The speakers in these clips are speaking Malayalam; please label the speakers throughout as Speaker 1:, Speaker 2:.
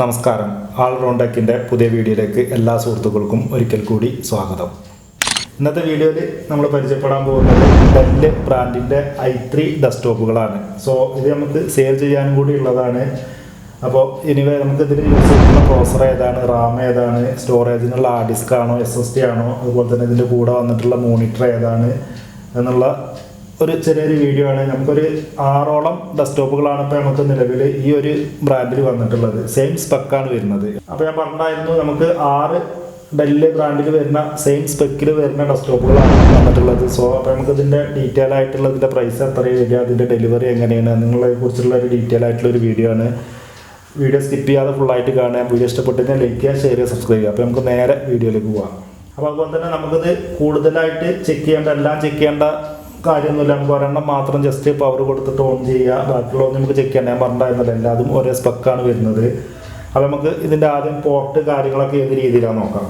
Speaker 1: നമസ്കാരം. ആൾ റോണ്ടക്കിന്റെ പുതിയ വീഡിയോയിലേക്ക് എല്ലാ സുഹൃത്തുക്കൾക്കും ഒരിക്കൽ കൂടി സ്വാഗതം. ഇന്നത്തെ വീഡിയോയിൽ നമ്മൾ പരിചയപ്പെടാൻ പോകുന്നത് ഡെല്ല് ബ്രാൻഡിന്റെ ഐ ത്രീ ഡെസ്ക്ടോപ്പുകളാണ്. സോ ഇത് നമുക്ക് സെയിൽ ചെയ്യാനും കൂടി ഉള്ളതാണ്. അപ്പോൾ ഇനിവേ നമുക്ക് ഇതിൽ യൂസ് ചെയ്യുന്ന പ്രോസർ ഏതാണ് റാം ഏതാണ് സ്റ്റോറേജിനുള്ള ഹാർഡ് ഡിസ്ക് ആണോ എസ് എസ് ടി ആണോ അതുപോലെ തന്നെ ഇതിന്റെ കൂടെ വന്നിട്ടുള്ള മോണിറ്റർ ഏതാണ് എന്നുള്ള ഒരു ചെറിയൊരു വീഡിയോ ആണ്. നമുക്കൊരു ആറോളം ഡെസ്ക്ടോപ്പുകളാണ് ഇപ്പോൾ നമുക്ക് നിലവിൽ ഈ ഒരു ബ്രാൻഡിൽ വന്നിട്ടുള്ളത്. സെയിം സ്പെക്കാണ് വരുന്നത്. അപ്പോൾ ഞാൻ പറഞ്ഞായിരുന്നു നമുക്ക് ആറ് ഡെല്ല് ബ്രാൻഡിൽ വരുന്ന സെയിം സ്പെക്കിൽ വരുന്ന ഡെസ്ക്ടോപ്പുകളാണ് വന്നിട്ടുള്ളത്. സോ അപ്പോൾ നമുക്ക് ഇതിന്റെ ഡീറ്റെയിൽ ആയിട്ടുള്ള ഇതിന്റെ പ്രൈസ് എത്രയും വരിക അതിന്റെ ഡെലിവറി എങ്ങനെയാണ് നിങ്ങളെ കുറിച്ചുള്ള ഒരു ഡീറ്റെയിൽ ആയിട്ടുള്ള ഒരു വീഡിയോ ആണ്. വീഡിയോ സ്കിപ്പ് ചെയ്യാതെ ഫുള്ളായിട്ട് കാണുക. വീഡിയോ ഇഷ്ടപ്പെട്ടെങ്കിൽ ലൈക്ക് ചെയ്യുക ഷെയർ ചെയ്യുക സബ്സ്ക്രൈബ് ചെയ്യുക. അപ്പോൾ നമുക്ക് നേരെ വീഡിയോയിലേക്ക് പോകാം അപ്പോൾ അതുപോലെ തന്നെ നമുക്കിത് കൂടുതലായിട്ട് ചെക്ക് ചെയ്യേണ്ട എല്ലാം ചെക്ക് ചെയ്യേണ്ട കാര്യമൊന്നുമില്ല. നമുക്ക് ഒരെണ്ണം മാത്രം ജസ്റ്റ് പവർ കൊടുത്തിട്ട് ഓൺ ചെയ്യുക. ബാക്കിയുള്ളതൊന്നും നമുക്ക് ചെക്ക് ചെയ്യാൻ ഞാൻ പറഞ്ഞിരുന്നില്ല എല്ലാതും ഒരേ സ്പെക്കാണ് വരുന്നത്. അപ്പോൾ നമുക്ക് ഇതിന്റെ ആദ്യം പോർട്ട് കാര്യങ്ങളൊക്കെ ഏത് രീതിയിലാണ് നോക്കാം.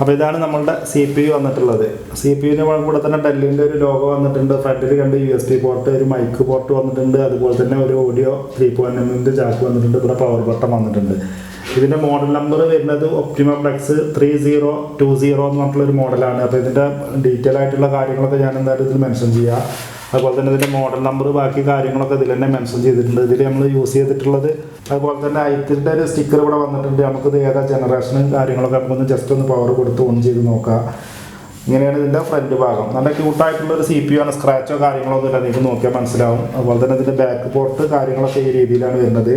Speaker 1: അപ്പോൾ ഇതാണ് നമ്മളുടെ സി പി യു വന്നിട്ടുള്ളത്. സി പി യുവിന് കൂടെ തന്നെ ഡെല്ലിന്റെ ഒരു ലോഗോ വന്നിട്ടുണ്ട്. ഫ്രണ്ടിൽ രണ്ട് യു എസ് പി പോർട്ട് ഒരു മൈക്ക് പോർട്ട് വന്നിട്ടുണ്ട്. അതുപോലെ തന്നെ ഒരു ഓഡിയോ ത്രീ പോയിന്റ് എമ്മിന്റെ ജാക്ക് വന്നിട്ടുണ്ട്. ഇവിടെ പവർ ബട്ടൺ വന്നിട്ടുണ്ട്. ഇതിന്റെ മോഡൽ നമ്പർ വരുന്നത് OptiPlex three zero two zero എന്ന് പറഞ്ഞിട്ടുള്ള ഒരു മോഡലാണ് അപ്പോൾ ഇതിന്റെ ഡീറ്റെയിൽ ആയിട്ടുള്ള കാര്യങ്ങളൊക്കെ ഞാൻ എന്തായാലും ഇതിൽ മെൻഷൻ ചെയ്യാം. അതുപോലെ തന്നെ ഇതിന്റെ മോഡൽ നമ്പർ ബാക്കി കാര്യങ്ങളൊക്കെ ഇതിൽ തന്നെ മെൻഷൻ ചെയ്തിട്ടുണ്ട്. ഇതിൽ നമ്മൾ യൂസ് ചെയ്തിട്ടുള്ളത് അതുപോലെ തന്നെ ഐത്തിന്റെ ഒരു സ്റ്റിക്കർ ഇവിടെ വന്നിട്ടുണ്ട്. നമുക്കിത് ഏതാ ജനറേഷനും കാര്യങ്ങളൊക്കെ നമുക്കൊന്ന് ജസ്റ്റ് ഒന്ന് പവർ കൊടുത്ത് ഓൺ ചെയ്ത് നോക്കാം. ഇങ്ങനെയാണ് ഇതിന്റെ ഫ്രണ്ട് ഭാഗം. നല്ല ക്യൂട്ടായിട്ടുള്ള ഒരു സി പി യു ആണ്. സ്ക്രാച്ചോ കാര്യങ്ങളോ ഒന്നും ഇല്ല നിങ്ങൾക്ക് നോക്കിയാൽ മനസ്സിലാവും. അതുപോലെ തന്നെ ഇതിന്റെ ബാക്ക് പോർട്ട് കാര്യങ്ങളൊക്കെ ഈ രീതിയിലാണ് വരുന്നത്.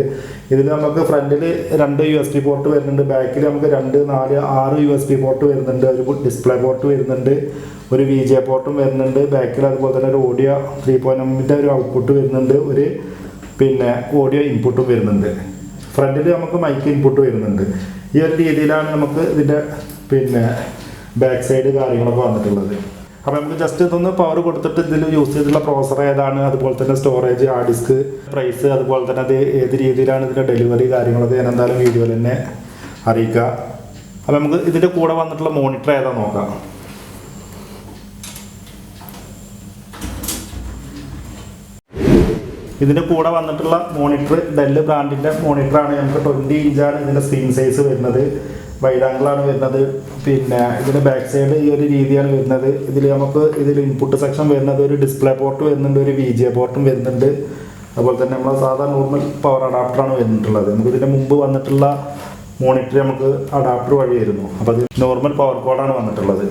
Speaker 1: ഇതിൽ നമുക്ക് ഫ്രണ്ടിൽ രണ്ട് യു എസ് പി പോർട്ട് വരുന്നുണ്ട്. ബാക്കിൽ നമുക്ക് രണ്ട് നാല് ആറ് യു എസ് പി പോർട്ട് വരുന്നുണ്ട്. ഒരു ഡിസ്പ്ലേ പോർട്ട് വരുന്നുണ്ട്. ഒരു വി ജെ പോർട്ടും വരുന്നുണ്ട്. ബാക്കിൽ അതുപോലെ തന്നെ ഒരു ഓഡിയോ ത്രീ പോയിന്റ് എമ്മിന്റെ ഒരു ഔട്ട്പുട്ട് വരുന്നുണ്ട്. ഒരു പിന്നെ ഓഡിയോ ഇൻപുട്ടും വരുന്നുണ്ട്. ഫ്രണ്ടിൽ നമുക്ക് മൈക്ക് ഇൻപുട്ട് വരുന്നുണ്ട്. ഈ ഒരു രീതിയിലാണ് നമുക്ക് ഇതിന്റെ പിന്നെ ബാക്ക് സൈഡ് കാര്യങ്ങളൊക്കെ വന്നിട്ടുള്ളത്. അപ്പോൾ നമുക്ക് ജസ്റ്റ് ഇതൊന്ന് പവർ കൊടുത്തിട്ട് ഇതിൽ യൂസ് ചെയ്തിട്ടുള്ള പ്രോസർ ഏതാണ്? അതുപോലെ തന്നെ സ്റ്റോറേജ് ആ ഡിസ്ക് പ്രൈസ് അതുപോലെ തന്നെ അത് ഏത് രീതിയിലാണ് ഇതിന്റെ ഡെലിവറി കാര്യങ്ങളൊക്കെ ഞാൻ എന്തായാലും വീഡിയോയിൽ തന്നെ അറിയിക്കുക. അപ്പോൾ നമുക്ക് ഇതിന്റെ കൂടെ വന്നിട്ടുള്ള മോണിറ്റർ ഏതാ നോക്കാം. ഇതിന്റെ കൂടെ വന്നിട്ടുള്ള മോണിറ്റർ ഡെല്ല് ബ്രാൻഡിന്റെ മോണിറ്ററാണ് നമുക്ക് ട്വന്റി ഇഞ്ചാണ് ഇതിന്റെ സ്ക്രീൻ സൈസ് വരുന്നത്. വൈഡ് ആംഗിളാണ് വരുന്നത്. പിന്നെ ഇതിന്റെ ബാക്ക് സൈഡ് ഈ ഒരു രീതിയാണ് വരുന്നത്. ഇതിൽ നമുക്ക് ഇതിൽ ഇൻപുട്ട് സെക്ഷൻ വരുന്നത് ഒരു ഡിസ്പ്ലേ പോർട്ട് വരുന്നുണ്ട് ഒരു വി ജി പോർട്ടും വരുന്നുണ്ട്. അതുപോലെ തന്നെ നമ്മൾ സാധാരണ നോർമൽ പവർ അഡാപ്റ്ററാണ് വരുന്നിട്ടുള്ളത് നമുക്ക് ഇതിന്റെ മുമ്പ് വന്നിട്ടുള്ള മോണിറ്റർ നമുക്ക് അഡാപ്റ്റർ വഴിയായിരുന്നു അപ്പോൾ അത് നോർമൽ പവർ കോഡാണ് വന്നിട്ടുള്ളത്.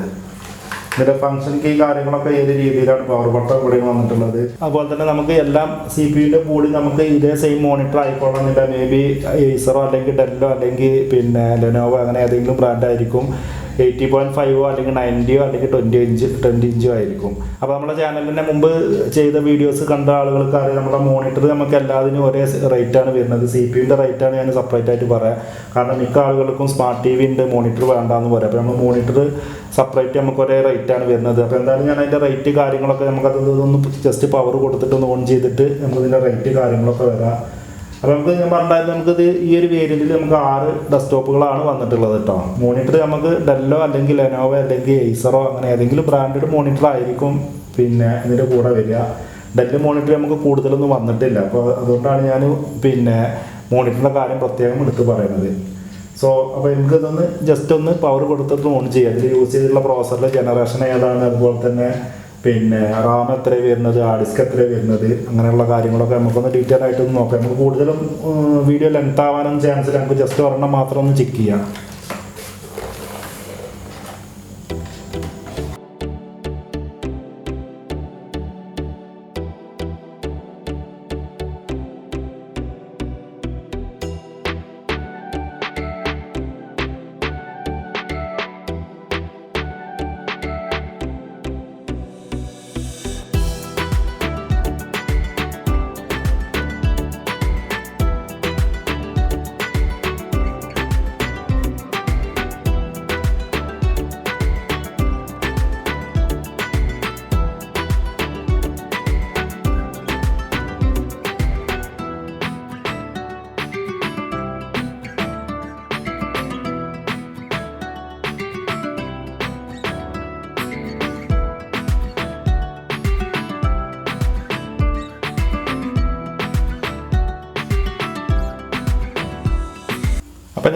Speaker 1: ഇതിന്റെ ഫംഗ്ഷൻ കീ കാര്യങ്ങളൊക്കെ ഏത് രീതിയിലാണ് പവർ ബട്ടൺ ഇവിടെ വന്നിട്ടുള്ളത്. അതുപോലെ തന്നെ നമുക്ക് എല്ലാം സി പി യുവിന്റെ കൂടി നമുക്ക് ഇതേ സെയിം മോണിറ്റർ ആയിക്കോളണമെന്നില്ല മേ ബി ഈസറോ അല്ലെങ്കിൽ ഡെല്ലോ അല്ലെങ്കിൽ പിന്നെ ലെനോവോ അങ്ങനെ ഏതെങ്കിലും ബ്രാൻഡ് ആയിരിക്കും. എയ്റ്റി പോയിന്റ് ഫൈവോ അല്ലെങ്കിൽ നയന്റിയോ അല്ലെങ്കിൽ ട്വന്റി ഇഞ്ച് ട്വന്റി ഇഞ്ചോ ആയിരിക്കും. അപ്പോൾ നമ്മുടെ ചാനലിന്റെ മുമ്പ് ചെയ്ത വീഡിയോസ് കണ്ട ആളുകൾക്ക് അറിയാം. നമ്മുടെ മോണിറ്റർ നമുക്ക് എല്ലാത്തിനും ഒരേ റേറ്റ് ആണ് വരുന്നത്. സി പി യുവിന്റെ റേറ്റ് ആണ് ഞാൻ സെപ്പറേറ്റ് ആയിട്ട് പറയാം. കാരണം മിക്ക ആളുകൾക്കും സ്മാർട്ട് ടി വി ഉണ്ട് മോണിറ്റർ വേണ്ടാന്ന് പറയാം. അപ്പോൾ നമ്മൾ മോണിറ്റർ സെപ്പറേറ്റ് നമുക്ക് ഒരേ റേറ്റ് ആണ് വരുന്നത്. അപ്പോൾ എന്തായാലും ഞാൻ അതിന്റെ റേറ്റ് കാര്യങ്ങളൊക്കെ നമുക്കത് ഒന്ന് ജസ്റ്റ് പവർ കൊടുത്തിട്ട് ഒന്ന് ഓൺ ചെയ്തിട്ട് നമുക്കതിന്റെ റേറ്റ് കാര്യങ്ങളൊക്കെ വരാം. അപ്പോൾ നമുക്ക് ഞാൻ പറഞ്ഞാൽ നമുക്കിത് ഈ ഒരു വേരിയന്റിൽ നമുക്ക് ആറ് ഡെസ്ക്ടോപ്പുകളാണ് വന്നിട്ടുള്ളത് കേട്ടോ മോണിറ്റർ നമുക്ക് ഡെല്ലോ അല്ലെങ്കിൽ ലെനോവോ അല്ലെങ്കിൽ എയ്സറോ അങ്ങനെ ഏതെങ്കിലും ബ്രാൻഡഡ് മോണിറ്റർ ആയിരിക്കും പിന്നെ ഇതിന്റെ കൂടെ വരിക. ഡെല്ല് മോണിറ്റർ നമുക്ക് കൂടുതലൊന്നും വന്നിട്ടില്ല. അപ്പോൾ അതുകൊണ്ടാണ് ഞാൻ പിന്നെ മോണിറ്ററിന്റെ കാര്യം പ്രത്യേകം എടുത്ത് പറയുന്നത് സോ അപ്പോൾ എനിക്ക് ഇതൊന്ന് ജസ്റ്റ് ഒന്ന് പവർ കൊടുത്തിട്ട് ഓൺ ചെയ്യാം. അതിൽ യൂസ് ചെയ്തിട്ടുള്ള പ്രോസറിന്റെ ജനറേഷൻ ഏതാണ്? അതുപോലെ തന്നെ പിന്നെ റാം എത്ര വരുന്നത് ഹാർഡ് ഡിസ്ക് എത്ര വരുന്നത് അങ്ങനെയുള്ള കാര്യങ്ങളൊക്കെ നമുക്കൊന്ന് ഡീറ്റെയിൽ ആയിട്ടൊന്ന് നോക്കാം. നമുക്ക് കൂടുതലും വീഡിയോ ലെങ്ത് ആവാനും ചാൻസ് നമുക്ക് ജസ്റ്റ് ഒരെണ്ണം മാത്രം ഒന്ന് ചെക്ക് ചെയ്യാം.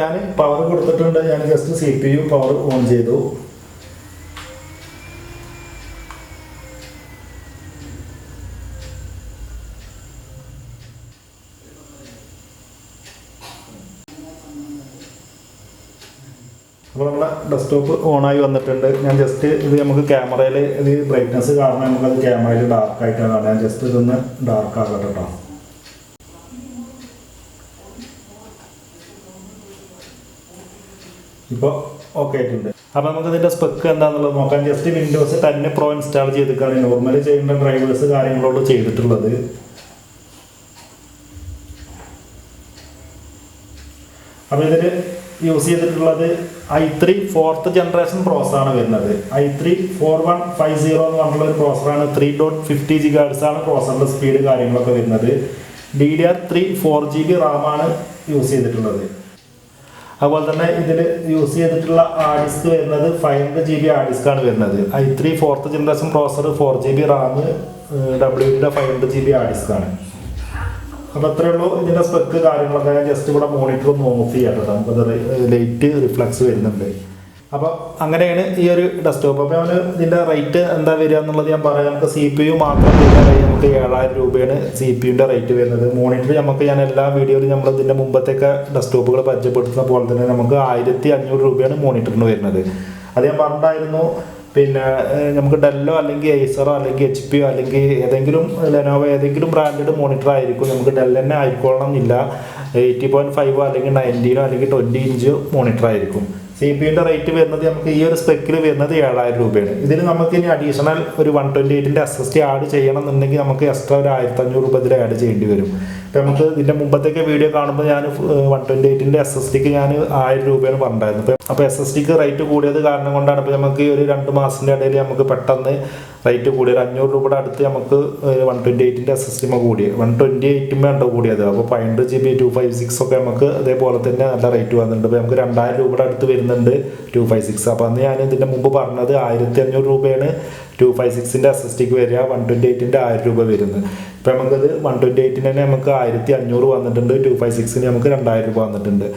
Speaker 1: ഞാൻ പവർ കൊടുത്തിട്ടുണ്ട്. ഞാൻ just C P U power on ചെയ്തു. അപ്പോൾ നമ്മുടെ ഡെസ്ക്ടോപ്പ് ഓണായി വന്നിട്ടുണ്ട്. ഞാൻ ജസ്റ്റ് ഇത് നമുക്ക് ക്യാമറയിൽ ഇത് ബ്രൈറ്റ്നസ് കാരണം നമുക്കത് ക്യാമറയിൽ ഡാർക്ക് ആയിട്ടാണ് കാണുക ഞാൻ ജസ്റ്റ് ഇതൊന്ന് ഡാർക്ക് ആകട്ടെ കേട്ടോ ഇപ്പോൾ ഓക്കെ ആയിട്ടുണ്ട്. അപ്പോൾ നമുക്ക് ഇതിന്റെ സ്പെക്ക് എന്താണെന്നുള്ളത് നോക്കാം. ജസ്റ്റ് വിൻഡോസ് തന്നെ പ്രോ ഇൻസ്റ്റാൾ ചെയ്തിട്ടാണ് നോർമലി ചെയ്യേണ്ട ഡ്രൈവേഴ്സ് കാര്യങ്ങളോട് ചെയ്തിട്ടുള്ളത്. അപ്പോൾ ഇതിൽ യൂസ് ചെയ്തിട്ടുള്ളത് ഐ ത്രീ ഫോർത്ത് ജനറേഷൻ പ്രോസറാണ് വരുന്നത്. I three four one five zero എന്ന് പറഞ്ഞിട്ടുള്ള ഒരു പ്രോസറാണ് ത്രീ ഡോട്ട് ഫിഫ്റ്റി ജി ആണ് പ്രോസറിന്റെ സ്പീഡ് കാര്യങ്ങളൊക്കെ വരുന്നത്. D D R three four G B റാമാണ് use ചെയ്തിട്ടുള്ളത്. അതുപോലെ തന്നെ ഇതിൽ യൂസ് ചെയ്തിട്ടുള്ള ഹാർഡ് ഡിസ്ക് വരുന്നത് five hundred G B hard disk ആണ് വരുന്നത്. I three fourth generation processor four G B RAM W ഡിയുടെ five hundred G B hard disk ആണ്. അപ്പോൾ അത്രയേ ഉള്ളൂ ഇതിന്റെ സ്പെക്ക് കാര്യങ്ങളൊക്കെ. ഞാൻ ജസ്റ്റ് ഇവിടെ മോണിറ്റർ ഒന്ന് ഓഫ് ചെയ്യാം കേട്ടോ. നമുക്കത് ലൈറ്റ് റിഫ്ലക്സ് വരുന്നുണ്ട്. അപ്പോൾ അങ്ങനെയാണ് ഈ ഒരു ഡെസ്ക്ടോപ്പ് അപ്പോൾ അവന് ഇതിന്റെ റേറ്റ് എന്താ വരിക എന്നുള്ളത് ഞാൻ പറയാം. നമുക്ക് സി പി യു മാത്രം നമുക്ക് ഏഴായിരം രൂപയാണ് സി പി യുന്റെ റേറ്റ് വരുന്നത്. മോണിറ്റർ നമുക്ക് ഞാൻ എല്ലാ വീഡിയോയിലും നമ്മൾ ഇതിന്റെ മുമ്പത്തേക്ക് ഡെസ്ക്ടോപ്പുകൾ പരിചയപ്പെടുത്തുന്ന പോലെ തന്നെ നമുക്ക് ആയിരത്തി അഞ്ഞൂറ് രൂപയാണ് മോണിറ്ററിന് വരുന്നത്. അത് ഞാൻ പറഞ്ഞിട്ടായിരുന്നു. പിന്നെ നമുക്ക് ഡെല്ലോ അല്ലെങ്കിൽ ഐസറോ അല്ലെങ്കിൽ എച്ച് പിയോ അല്ലെങ്കിൽ ഏതെങ്കിലും ലെനോവോ ഏതെങ്കിലും ബ്രാൻഡഡ് മോണിറ്റർ ആയിരിക്കും. നമുക്ക് ഡെൽ തന്നെ ആയിക്കോളണം എന്നില്ല. എയ്റ്റി പോയിന്റ് ഫൈവോ അല്ലെങ്കിൽ നയന്റീനോ അല്ലെങ്കിൽ ട്വന്റി ഇഞ്ച് മോണിറ്റർ ആയിരിക്കും. സി പി യുടെ റേറ്റ് വരുന്നത് നമുക്ക് ഈ ഒരു സ്പെക്കിൽ വരുന്നത് ഏഴായിരം രൂപയാണ്. ഇതിന് നമുക്ക് ഇനി അഡീഷണൽ ഒരു വൺ ട്വന്റി എയ്റ്റിന്റെ എസ് എസ് ടി ആഡ് ചെയ്യണം എന്നുണ്ടെങ്കിൽ നമുക്ക് എക്സ്ട്രാ ഒരു ആയിരത്തി അഞ്ഞൂറ് രൂപ ഇതിൽ ആഡ് ചെയ്യേണ്ടി വരും. ഇപ്പം നമുക്ക് ഇതിന്റെ മുമ്പത്തേക്ക് വീഡിയോ കാണുമ്പോൾ ഞാൻ വൺ ട്വന്റി എയ്റ്റിന്റെ എസ് എസ് ടിക്ക് ഞാൻ ആയിരം രൂപയാണ് പറഞ്ഞിട്ടുണ്ടായിരുന്നു അപ്പോൾ എസ് എസ് ടിക്ക് റേറ്റ് കൂടിയത് കാരണം കൊണ്ടാണ് ഇപ്പോൾ നമുക്ക് ഈ ഒരു രണ്ട് മാസത്തിന്റെ ഇടയിൽ നമുക്ക് പെട്ടെന്ന് റേറ്റ് കൂടി ഒരു അഞ്ഞൂറ് രൂപയുടെ അടുത്ത് നമുക്ക് വൺ ട്വന്റി എയ്റ്റിന്റെ എസ് എസ് ടിമ കൂടി വൺ ട്വന്റി എയ്റ്റുമേ ഉണ്ടോ കൂടിയത്. അപ്പോൾ പതിനെട്ട് G B two five six ഒക്കെ നമുക്ക് അതേപോലെ തന്നെ നല്ല റേറ്റ് വന്നിട്ടുണ്ട്. അപ്പോൾ നമുക്ക് രണ്ടായിരം രൂപയുടെ അടുത്ത് വരുന്നുണ്ട് ടു ഫൈവ് സിക്സ് അപ്പോൾ അന്ന് ഞാൻ ഇതിന്റെ മുമ്പ് പറഞ്ഞത് ആയിരത്തി അഞ്ഞൂറ് രൂപയാണ് ടു ഫൈവ് സിക്സിന്റെ എസ് എസ് ടിക്ക് വരിക വൺ ട്വന്റി എയ്റ്റിന്റെ ആയിരം രൂപ വരുന്നത്. ഇപ്പോൾ നമുക്കത് വൺ ട്വന്റി എയ്റ്റിന് തന്നെ നമുക്ക് ആയിരത്തി അഞ്ഞൂറ് വന്നിട്ടുണ്ട് ടു ഫൈവ് സിക്സിന് നമുക്ക് രണ്ടായിരം രൂപ വന്നിട്ടുണ്ട്.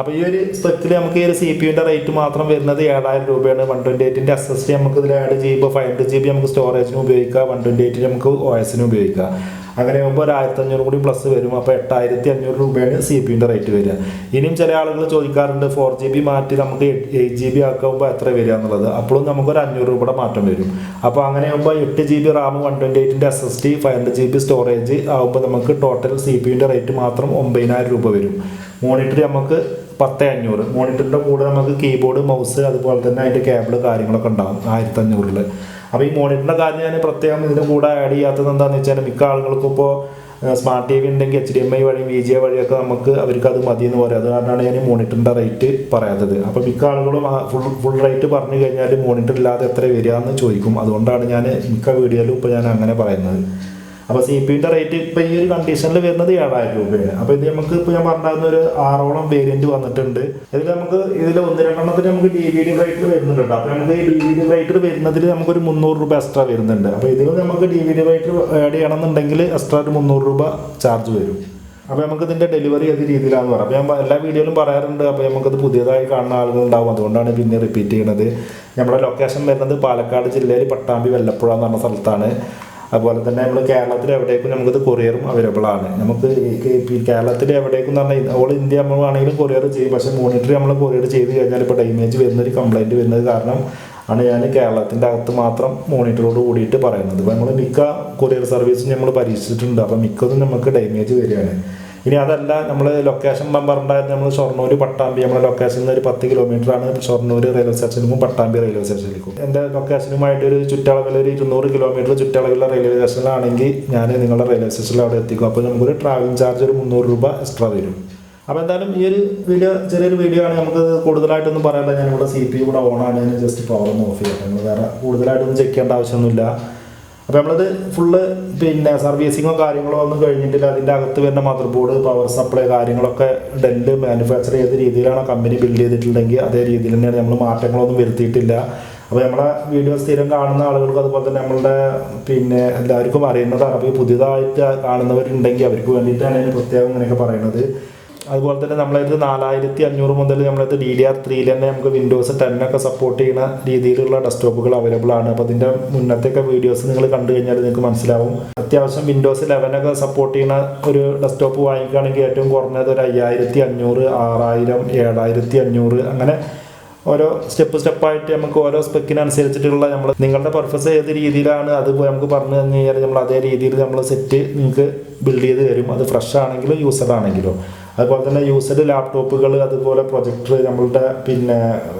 Speaker 1: അപ്പോൾ ഈ ഒരു സ്പെക്കിൽ നമുക്ക് ഈ ഒരു സി പി യുടെ റേറ്റ് മാത്രം വരുന്നത് ഏഴായിരം രൂപയാണ്. വൺ ട്വന്റി എയ്റ്റിന്റെ എസ് എസ് ഡി നമുക്ക് ഇതിൽ ആഡ് ചെയ്യുമ്പോൾ ഫൈവ് ജി ബി നമുക്ക് സ്റ്റോറേജിന് ഉപയോഗിക്കാം. വൺ ട്വന്റി എയ്റ്റിന് നമുക്ക് ഒ എസിന് ഉപയോഗിക്കാം. അങ്ങനെ ആകുമ്പോൾ ഒരു ആയിരത്തി അഞ്ഞൂറ് കൂടി പ്ലസ് വരും. അപ്പോൾ എട്ടായിരത്തി അഞ്ഞൂറ് രൂപയാണ് സി പി യുന്റെ റേറ്റ് വരിക. ഇനിയും ചില ആളുകൾ ചോദിക്കാറുണ്ട് ഫോർ ജി ബി മാറ്റി നമുക്ക് എയ്റ്റ് ജി ബി ആക്കുമ്പോൾ എത്ര വരിക എന്നുള്ളത്. അപ്പോഴും നമുക്കൊരു അഞ്ഞൂറ് രൂപയുടെ മാറ്റം വരും. അപ്പോൾ അങ്ങനെ ആകുമ്പോൾ എട്ട് G B RAM one twenty എയ്റ്റിന്റെ S S D five G B storage ആകുമ്പോൾ നമുക്ക് ടോട്ടൽ സി പി യുന്റെ റേറ്റ് മാത്രം ഒമ്പതിനായിരം രൂപ വരും. മോണിറ്റർ നമുക്ക് പത്ത് അഞ്ഞൂറ്. മോണിറ്ററിന്റെ കൂടെ നമുക്ക് കീബോർഡ് മൗസ് അതുപോലെ തന്നെ അതിന്റെ കേബിൾ കാര്യങ്ങളൊക്കെ ഉണ്ടാകും ആയിരത്തി അഞ്ഞൂറിൽ അപ്പോൾ ഈ മോണിറ്ററിന്റെ കാര്യം ഞാൻ പ്രത്യേകം ഇതിന്റെ കൂടെ ആഡ് ചെയ്യാത്തത് എന്താണെന്ന് വെച്ചാൽ മിക്ക ആളുകൾക്കും ഇപ്പോൾ സ്മാർട്ട് ടി വി ഉണ്ടെങ്കിൽ എച്ച് ഡി എം ഐ വഴി വി ജി എ വഴിയൊക്കെ നമുക്ക് അവർക്ക് അത് മതി എന്ന് പറയും. അത് കാരണമാണ് ഞാൻ മോണിറ്ററിന്റെ റേറ്റ് പറയാത്തത്. അപ്പോൾ മിക്ക ആളുകളും ഫുൾ ഫുൾ റേറ്റ് പറഞ്ഞു കഴിഞ്ഞാൽ മോണിറ്റർ ഇല്ലാതെ എത്ര വരിക എന്ന് ചോദിക്കും. അതുകൊണ്ടാണ് ഞാൻ മിക്ക വീഡിയോയിലും ഇപ്പോൾ ഞാൻ അങ്ങനെ പറയുന്നത്. അപ്പോൾ സി പി റേറ്റ് ഇപ്പോൾ ഈ ഒരു കണ്ടീഷനിൽ വരുന്നത് ഏഴായിരം രൂപയാണ്. അപ്പോൾ ഇത് നമുക്ക് ഇപ്പോൾ ഞാൻ പറഞ്ഞിരുന്ന ഒരു ആറോളം വേരിയന്റ് വന്നിട്ടുണ്ട്. ഇതിൽ നമുക്ക് ഇതിൽ ഒന്ന് രണ്ടെണ്ണത്തിന് നമുക്ക് ഡി വി ഡി റൈറ്റർ വരുന്നുണ്ട്. അപ്പോൾ നമുക്ക് ഈ ഡി വി ഡി റൈറ്റർ വരുന്നതിൽ നമുക്കൊരു മുന്നൂറ് രൂപ എക്സ്ട്രാ വരുന്നുണ്ട്. അപ്പോൾ ഇതിൽ നമുക്ക് D V D writer add ചെയ്യണമെന്നുണ്ടെങ്കിൽ എക്സ്ട്രാ ഒരു മുന്നൂറ് രൂപ ചാർജ് വരും. അപ്പോൾ നമുക്ക് ഇതിന്റെ ഡെലിവറി ഏത് രീതിയിലാണെന്ന് പറയാം. അപ്പോൾ ഞാൻ എല്ലാ വീഡിയോയിലും പറയാറുണ്ട്. അപ്പോൾ നമുക്കത് പുതിയതായി കാണുന്ന ആളുകളുണ്ടാവും. അതുകൊണ്ടാണ് പിന്നെ റിപ്പീറ്റ് ചെയ്യുന്നത് നമ്മുടെ ലൊക്കേഷൻ വരുന്നത് പാലക്കാട് ജില്ലയിൽ പട്ടാമ്പി വെല്ലപ്പുഴ എന്ന് പറഞ്ഞ സ്ഥലത്താണ്. അതുപോലെ തന്നെ നമ്മൾ കേരളത്തിൽ എവിടേക്കും നമുക്കിത് കൊറിയറും അവൈലബിൾ ആണ്. നമുക്ക് കേരളത്തിൽ എവിടേക്കും എന്ന് പറഞ്ഞാൽ ഓൾ ഇന്ത്യ നമ്മൾ വേണമെങ്കിലും കൊറിയർ ചെയ്യും. പക്ഷേ മോണിറ്ററി നമ്മൾ കൊറിയർ ചെയ്ത് കഴിഞ്ഞാൽ ഇപ്പോൾ വരുന്ന വരുന്നൊരു കംപ്ലൈന്റ് വരുന്നത് കാരണം ആണ് ഞാൻ കേരളത്തിന്റെ അകത്ത് മാത്രം മോണിറ്ററോട് കൂടിയിട്ട് പറയുന്നത്. അപ്പോൾ നമ്മൾ മിക്ക കൊറിയർ സർവീസും നമ്മൾ പരീക്ഷിച്ചിട്ടുണ്ട്. അപ്പോൾ മിക്കതും നമുക്ക് ഡൈമേജ് വരികയാണ്. ഇനി അതല്ല നമ്മൾ ലൊക്കേഷൻ പറഞ്ഞിട്ടുണ്ടായിരുന്നു നമ്മൾ ഷൊർണൂർ പട്ടാമ്പി നമ്മുടെ ലൊക്കേഷനിൽ നിന്ന് ഒരു പത്ത് കിലോമീറ്റർ ആണ്. ഷൊർണൂർ റെയിൽവേ സ്റ്റേഷനിലേക്കും പട്ടാമ്പി റെയിൽവേ സ്റ്റേഷനിലേക്കും എന്റെ ലൊക്കേഷനുമായിട്ട് ഒരു ചുറ്റളവിൽ ഒരു ഇരുന്നൂറ് കിലോമീറ്റർ ചുറ്റളവിലുള്ള റെയിൽവേ സ്റ്റേഷനിലാണെങ്കിൽ ഞാൻ നിങ്ങളുടെ റെയിൽവേ സ്റ്റേഷനിൽ അവിടെ എത്തിക്കും. അപ്പോൾ നമുക്കൊരു ട്രാവലിംഗ് ചാർജ് ഒരു മുന്നൂറ് രൂപ എക്സ്ട്രാ വരും. അപ്പോൾ എന്തായാലും ഈ ഒരു വീഡിയോ ചെറിയൊരു വീഡിയോ ആണ്. നമുക്ക് കൂടുതലായിട്ടൊന്നും പറയാനില്ല. ഞാനിവിടെ സി പി ഇവിടെ ഓണാണ് ഞാൻ ജസ്റ്റ് പവർ ഒന്ന് ഓഫ് ചെയ്യാം നമ്മൾ വേറെ കൂടുതലായിട്ടൊന്നും ചെക്ക് ചെയ്യേണ്ട ആവശ്യമൊന്നുമില്ല. അപ്പോൾ നമ്മളത് ഫുള്ള് പിന്നെ സർവീസിങ്ങോ കാര്യങ്ങളോ ഒന്നും കഴിഞ്ഞിട്ടില്ല. അതിന്റെ അകത്ത് വരുന്ന മദർ ബോർഡ് പവർ സപ്ലൈ കാര്യങ്ങളൊക്കെ ഡെല്ല് മാനുഫാക്ചർ ചെയ്ത രീതിയിലാണ് കമ്പനി ബിൽഡ് ചെയ്തിട്ടുണ്ടെങ്കിൽ അതേ രീതിയിൽ തന്നെയാണ് നമ്മൾ മാറ്റങ്ങളൊന്നും വരുത്തിയിട്ടില്ല. അപ്പോൾ നമ്മളെ വീഡിയോ സ്ഥിരം കാണുന്ന ആളുകൾക്ക് അതുപോലെ തന്നെ നമ്മളുടെ പിന്നെ എല്ലാവർക്കും അറിയുന്നതാണ്. അപ്പോൾ പുതിയതായിട്ട് കാണുന്നവരുണ്ടെങ്കിൽ അവർക്ക് വേണ്ടിയിട്ടാണ് ഞാൻ പ്രത്യേകം ഇങ്ങനെയൊക്കെ പറയുന്നത്. അതുപോലെ തന്നെ നമ്മളത് നാലായിരത്തി അഞ്ഞൂറ് മുതൽ നമ്മളത് ഡി ഡി ആർ ത്രീയിൽ തന്നെ നമുക്ക് വിൻഡോസ് ടെന്നൊക്കെ സപ്പോർട്ട് ചെയ്യുന്ന രീതിയിലുള്ള ഡെസ്ക്ടോപ്പുകൾ അവൈലബിൾ ആണ്. അപ്പോൾ അതിന്റെ മുന്നത്തെയൊക്കെ വീഡിയോസ് നിങ്ങൾ കണ്ടു കഴിഞ്ഞാൽ നിങ്ങൾക്ക് മനസ്സിലാവും. അത്യാവശ്യം വിൻഡോസ് ലെവൻ ഒക്കെ സപ്പോർട്ട് ചെയ്യുന്ന ഒരു ഡെസ്ക്ടോപ്പ് വാങ്ങിക്കുകയാണെങ്കിൽ ഏറ്റവും കുറഞ്ഞത് ഒരു അയ്യായിരത്തി അഞ്ഞൂറ് ആറായിരം ഏഴായിരത്തി അഞ്ഞൂറ് അങ്ങനെ ഓരോ സ്റ്റെപ്പ് സ്റ്റെപ്പായിട്ട് നമുക്ക് ഓരോ സ്പെക്കിനനുസരിച്ചിട്ടുള്ള നമ്മൾ നിങ്ങളുടെ പർപ്പസ് ഏത് രീതിയിലാണ് അത് നമുക്ക് പറഞ്ഞു തന്നു കഴിഞ്ഞാൽ നമ്മൾ അതേ രീതിയിൽ നമ്മൾ സെറ്റ് നിങ്ങൾക്ക് ബിൽഡ് ചെയ്ത് തരും. അത് ഫ്രഷ് ആണെങ്കിലും യൂസഡ് ആണെങ്കിലും. അതുപോലെ തന്നെ യൂസ്ഡ് ലാപ്ടോപ്പുകൾ അതുപോലെ പ്രൊജക്ടർ നമ്മളുടെ പിന്നെ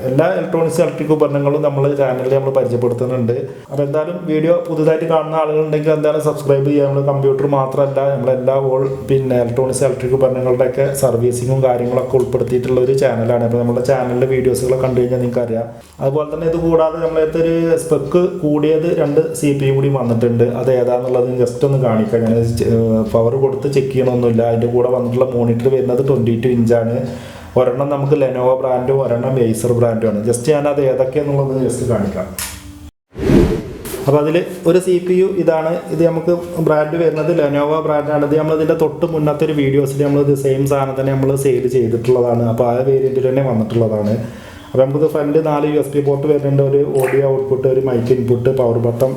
Speaker 1: എല്ലാ ഇലക്ട്രോണിക്സ് ഇലക്ട്രിക് ഉപകരണങ്ങളും നമ്മൾ ചാനലിൽ നമ്മൾ പരിചയപ്പെടുത്തുന്നുണ്ട്. അപ്പോൾ എന്തായാലും വീഡിയോ പുതുതായിട്ട് കാണുന്ന ആളുകളുണ്ടെങ്കിൽ എന്തായാലും സബ്സ്ക്രൈബ് ചെയ്യുക നമ്മൾ കമ്പ്യൂട്ടർ മാത്രമല്ല നമ്മളെല്ലാ ഓൾ പിന്നെ ഇലക്ട്രോണിക്സ് ഇലക്ട്രിക് ഉപകരണങ്ങളുടെയൊക്കെ സർവീസിങ്ങും കാര്യങ്ങളൊക്കെ ഉൾപ്പെടുത്തിയിട്ടുള്ള ഒരു ചാനലാണ് അപ്പോൾ നമ്മുടെ ചാനലിലെ വീഡിയോസുകളൊക്കെ കണ്ടു കഴിഞ്ഞാൽ നിങ്ങൾക്ക് അറിയാം അതുപോലെ തന്നെ ഇത് കൂടാതെ നമ്മളത്തെ ഒരു സ്പെക്ക് കൂടിയത് രണ്ട് സി പി കൂടി വന്നിട്ടുണ്ട്. അത് ഏതാണെന്നുള്ളത് ജസ്റ്റ് ഒന്ന് കാണിക്കാം. ഞാൻ പവർ കൊടുത്ത് ചെക്ക് ചെയ്യണമൊന്നുമില്ല. അതിന്റെ കൂടെ വന്നിട്ടുള്ള മോണിറ്റർ വരുന്നത് ട്വന്റി ടു ഇഞ്ചാണ് ഒരെണ്ണം നമുക്ക് ലെനോവോ ബ്രാൻഡും ഒരെണ്ണം ഏസർ ബ്രാൻഡും ആണ്. ജസ്റ്റ് ഞാൻ അത് ഏതൊക്കെയാണെന്നുള്ളത് ജസ്റ്റ് കാണിക്കാം. അപ്പോൾ അതിൽ ഒരു സി പി യു ഇതാണ്. ഇത് നമുക്ക് ബ്രാൻഡ് വരുന്നത് ലെനോവ ബ്രാൻഡാണ് ഇത് നമ്മളിതിന്റെ തൊട്ട് മുന്നത്തെ ഒരു വീഡിയോസിൽ നമ്മൾ ഇത് സെയിം സാധനം തന്നെ നമ്മൾ സെയിൽ ചെയ്തിട്ടുള്ളതാണ്. അപ്പോൾ ആ വേരിയന്റിൽ തന്നെ വന്നിട്ടുള്ളതാണ്. അപ്പോൾ നമുക്കിത് ഫ്രണ്ട് നാല് യു എസ് പി പോർട്ട് വരുന്നുണ്ട്. ഒരു ഓഡിയോ ഔട്ട്പുട്ട് ഒരു മൈക്ക് ഇൻപുട്ട് പവർ ബട്ടൺ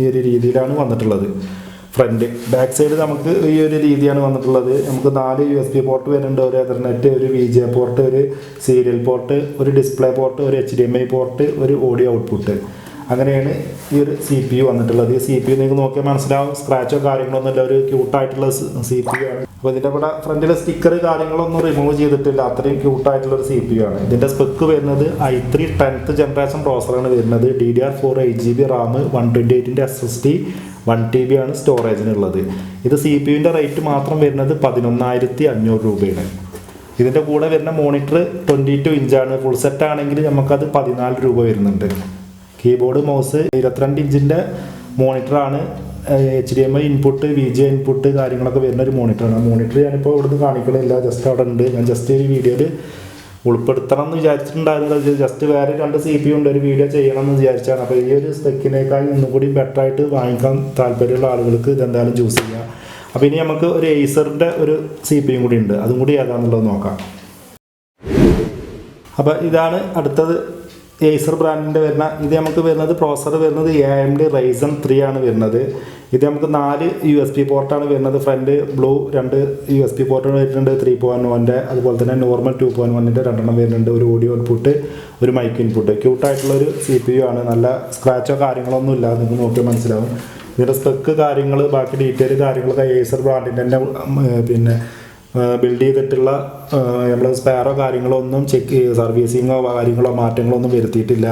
Speaker 1: ഈ ഒരു രീതിയിലാണ് വന്നിട്ടുള്ളത്. ഫ്രണ്ട്. ബാക്ക് സൈഡ് നമുക്ക് ഈ ഒരു രീതിയാണ് വന്നിട്ടുള്ളത്. നമുക്ക് നാല് യു എസ് ബി പോർട്ട് വരുന്നുണ്ട്. ഒരു എതർനെറ്റ് ഒരു വി ജെ പോർട്ട് ഒരു സീരിയൽ പോർട്ട് ഒരു ഡിസ്പ്ലേ പോർട്ട് ഒരു H D M I port ഒരു ഓഡിയോ ഔട്ട്പുട്ട് അങ്ങനെയാണ് ഈ ഒരു സി പി യു വന്നിട്ടുള്ളത്. ഈ സി പി യു നിങ്ങൾക്ക് നോക്കിയാൽ മനസ്സിലാവും. സ്ക്രാച്ചോ കാര്യങ്ങളൊന്നുമില്ല ഒരു ക്യൂട്ടായിട്ടുള്ള സി പി യു ആണ്. അപ്പോൾ ഇതിന്റെ കൂടെ ഫ്രണ്ടിലെ സ്റ്റിക്കർ കാര്യങ്ങളൊന്നും റിമൂവ് ചെയ്തിട്ടില്ല. അത്രയും ക്യൂട്ടായിട്ടുള്ള ഒരു സി പി യു ആണ്. ഇതിന്റെ സ്പെക്ക് വരുന്നത് ഐ ത്രീ ടെൻത്ത് ജനറേഷൻ പ്രോസറാണ് വരുന്നത്. D D R four eight G B RAM one twenty എയ്റ്റിന്റെ S S T one T B ആണ് സ്റ്റോറേജിനുള്ളത്. ഇത് സി പി യുവിന്റെ റേറ്റ് മാത്രം വരുന്നത് പതിനൊന്നായിരത്തി അഞ്ഞൂറ് രൂപയാണ്. ഇതിന്റെ കൂടെ വരുന്ന മോണിറ്റർ ട്വന്റി ടു ഇഞ്ചാണ് ഫുൾ സെറ്റ് ആണെങ്കിൽ നമുക്കത് പതിനാല് രൂപ വരുന്നുണ്ട്. കീബോർഡ് മൗസ് ഇരുപത്തിരണ്ട് ഇഞ്ചിന്റെ മോണിറ്ററാണ് H D M I input V G input കാര്യങ്ങളൊക്കെ വരുന്ന ഒരു മോണിറ്ററാണ് മോണിറ്റർ ഞാനിപ്പോൾ ഇവിടുന്ന് കാണിക്കണില്ല. ജസ്റ്റ് അവിടെ ഉണ്ട്. ഞാൻ ജസ്റ്റ് ഈ വീഡിയോയിൽ ഉൾപ്പെടുത്തണം എന്ന് വിചാരിച്ചിട്ടുണ്ടായിരുന്നില്ല. ജസ്റ്റ് വേറെ രണ്ട് സി പി ഉണ്ട്. ഒരു വീഡിയോ ചെയ്യണം എന്ന് വിചാരിച്ചാണ്. അപ്പോൾ ഈ ഒരു സ്പെക്കിനേക്കാൾ ഒന്നും കൂടി ബെറ്റർ ആയിട്ട് വാങ്ങിക്കാൻ താല്പര്യമുള്ള ആളുകൾക്ക് ഇതെന്തായാലും ചൂസ് ചെയ്യാം. അപ്പോൾ ഇനി നമുക്ക് ഒരു ഏസറിന്റെ ഒരു സി പി യും കൂടി ഉണ്ട്. അതും കൂടി ഏതാണെന്നുള്ളത് നോക്കാം. അപ്പോൾ ഇതാണ് അടുത്തത് ഏസർ ബ്രാൻഡിന്റെ വരുന്ന ഇത് നമുക്ക് വരുന്നത് പ്രോസർ വരുന്നത് A M D Ryzen three ആണ് വരുന്നത്. ഇത് നമുക്ക് നാല് യു എസ് പി പോർട്ടാണ് വരുന്നത്. ഫ്രണ്ട് ബ്ലൂ രണ്ട് യു എസ് പി പോർട്ട് വരുന്നുണ്ട് ത്രീ പോയിന്റ് വണ്ണിന്റെ അതുപോലെ തന്നെ നോർമൽ ടു പോയിന്റ് വണ്ണിന്റെ രണ്ടെണ്ണം വരുന്നുണ്ട്. ഒരു ഓഡിയോ ഇൻപുട്ട് ഒരു മൈക്ക് ഇൻപുട്ട് ക്യൂട്ടായിട്ടുള്ള ഒരു സി പി യു ആണ്. നല്ല സ്ക്രാച്ചോ കാര്യങ്ങളൊന്നും ഇല്ല നിങ്ങൾക്ക് നോക്കിയാൽ മനസ്സിലാവും. ഇതിന്റെ സ്പെക്ക് കാര്യങ്ങൾ ബാക്കി ഡീറ്റെയിൽ കാര്യങ്ങളൊക്കെ ഏസർ ബ്രാൻഡിന്റെ തന്നെ പിന്നെ ബിൽഡ് ചെയ്തിട്ടുള്ള നമ്മൾ സ്പെയറോ കാര്യങ്ങളോ ഒന്നും ചെക്ക് സർവീസിങ്ങോ കാര്യങ്ങളോ മാറ്റങ്ങളോ ഒന്നും വരുത്തിയിട്ടില്ല.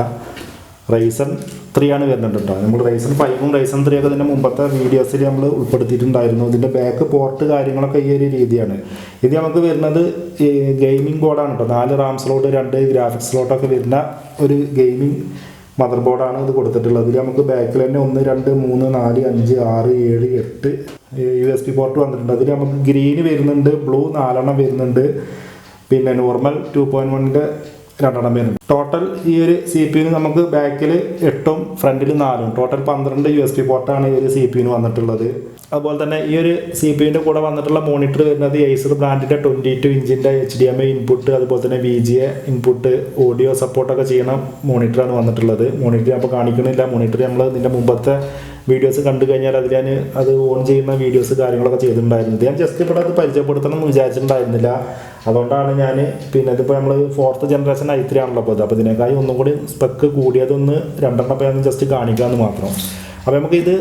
Speaker 1: റൈസൺ ത്രീ ആണ് വരുന്നുണ്ട് നമ്മൾ റൈസൺ ഫൈവും റൈസൺ ത്രീ ഒക്കെ ഇതിന്റെ മുമ്പത്തെ വീഡിയോസിൽ നമ്മൾ ഉൾപ്പെടുത്തിയിട്ടുണ്ടായിരുന്നു. ഇതിന്റെ ബാക്ക് പോർട്ട് കാര്യങ്ങളൊക്കെ ഈ ഒരു രീതിയാണ്. ഇത് നമുക്ക് വരുന്നത് ഗെയിമിംഗ് ബോർഡാണ് കേട്ടോ നാല് റാം സ്ലോട്ട് രണ്ട് ഗ്രാഫിക്സ് സ്ലോട്ടൊക്കെ വരുന്ന ഒരു ഗെയിമിംഗ് മദർ ബോർഡാണ് ഇത് കൊടുത്തിട്ടുള്ളത്. ഇതിൽ നമുക്ക് ബാക്കിൽ തന്നെ ഒന്ന് രണ്ട് മൂന്ന് നാല് അഞ്ച് ആറ് ഏഴ് എട്ട് യു എസ് പി പോർട്ട് വന്നിട്ടുണ്ട്. അതിൽ നമുക്ക് ഗ്രീന് വരുന്നുണ്ട് ബ്ലൂ നാലെണ്ണം വരുന്നുണ്ട്. പിന്നെ നോർമൽ ടു പോയിന്റ് വണ്ണിന്റെ രണ്ടെണ്ണം വരുന്നുണ്ട്. ടോട്ടൽ ഈ ഒരു സി പി യുന് നമുക്ക് ബാക്കിൽ എട്ടും ഫ്രണ്ടിൽ നാലും. ടോട്ടൽ പന്ത്രണ്ട് യു എസ് പി പോർട്ടാണ് ഈ ഒരു സി പി യുന് വന്നിട്ടുള്ളത്. അതുപോലെ തന്നെ ഈ ഒരു സി പി യുന്റെ കൂടെ വന്നിട്ടുള്ള മോണിറ്റർ വരുന്നത് ഏസർ ബ്രാൻഡിന്റെ twenty two ഇഞ്ചിന്റെ H D M I input അതുപോലെ തന്നെ V G A input audio സപ്പോർട്ടൊക്കെ ചെയ്യുന്ന മോണിറ്ററാണ് വന്നിട്ടുള്ളത്. മോണിറ്റർ അപ്പോൾ കാണിക്കണില്ല. മോണിറ്റർ നമ്മൾ ഇതിന്റെ മുമ്പത്തെ വീഡിയോസ് കണ്ടു കഴിഞ്ഞാൽ അതിൽ ഞാൻ അത് ഓൺ ചെയ്യുന്ന വീഡിയോസ് കാര്യങ്ങളൊക്കെ ചെയ്തിട്ടുണ്ടായിരുന്നത് ഞാൻ ജസ്റ്റ് ഇവിടെ അത് പരിചയപ്പെടുത്തണം എന്ന് വിചാരിച്ചിട്ടുണ്ടായിരുന്നില്ല. അതുകൊണ്ടാണ് ഞാൻ പിന്നെ ഇതിപ്പോൾ നമ്മൾ ഫോർത്ത് ജനറേഷൻ ഐ ത്രീ ആണല്ലോ അപ്പോൾ അപ്പോൾ ഇതിനേക്കായി ഒന്നും കൂടി സ്പെക്ക് കൂടിയതൊന്ന് രണ്ടെണ്ണം പേരൊന്ന് ജസ്റ്റ് കാണിക്കാമെന്ന് മാത്രം. അപ്പോൾ നമുക്ക് ഇത്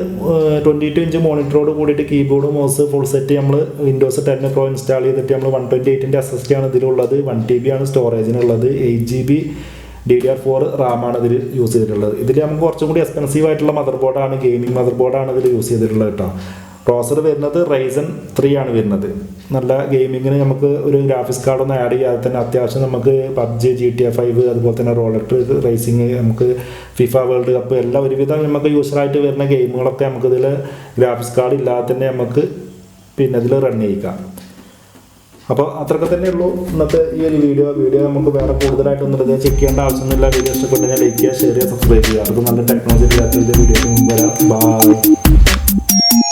Speaker 1: ട്വന്റി ടു ഇഞ്ച് മോണിറ്ററോട് കൂടിയിട്ട് കീബോർഡ് മൗസ് ഫുൾ സെറ്റ് നമ്മൾ വിൻഡോസ് ടെൻ പ്രോ ഇൻസ്റ്റാൾ ചെയ്തിട്ട് നമ്മൾ വൺ ട്വന്റി എയ്റ്റിന്റെ എസ് എസ് ടി ആണ് ഇതിലുള്ളത്. വൺ ടി ബി ആണ് സ്റ്റോറേജിനുള്ളത് eight G B D D R four റാമാണ് ഇതിൽ യൂസ് ചെയ്തിട്ടുള്ളത്. ഇതിൽ നമുക്ക് കുറച്ചും കൂടി എക്സ്പെൻസീവ് ആയിട്ടുള്ള മദർ ബോർഡാണ് ഗെയിമിംഗ് മദർ ബോർഡാണ് ഇതിൽ യൂസ് ചെയ്തിട്ടുള്ളത് കേട്ടോ പ്രോസർ വരുന്നത് റൈസൺ ത്രീ ആണ് വരുന്നത്. നല്ല ഗെയിമിങ്ങിന് നമുക്ക് ഒരു ഗ്രാഫിക്സ് കാർഡൊന്നും ആഡ് ചെയ്യാതെ തന്നെ അത്യാവശ്യം നമുക്ക് PUBG G T A five അതുപോലെ തന്നെ റോളക്ട് റേസിങ് നമുക്ക് ഫിഫ വേൾഡ് കപ്പ് എല്ലാം ഒരുവിധം നമുക്ക് യൂസറായിട്ട് വരുന്ന ഗെയിമുകളൊക്കെ നമുക്കിതിൽ ഗ്രാഫിക്സ് കാർഡ് ഇല്ലാതെ തന്നെ നമുക്ക് പിന്നെ ഇതിൽ റൺ ചെയ്യിക്കാം അപ്പോൾ അത്രയൊക്കെ തന്നെ ഉള്ളൂ ഇന്നത്തെ ഈ ഒരു വീഡിയോ. വീഡിയോ നമുക്ക് വേറെ കൂടുതലായിട്ടൊന്നും ഇത് ചെക്ക് ചെയ്യേണ്ട ആവശ്യമൊന്നുമില്ല. വീഡിയോ ഇഷ്ടപ്പെട്ട് ഞാൻ ലൈക്ക് ചെയ്യുക ഷെയർ ചെയ്യുക സബ്സ്ക്രൈബ് ചെയ്യുക. അതൊക്കെ നല്ല ടെക്നോളജി വീഡിയോസ് വരാം. ബൈ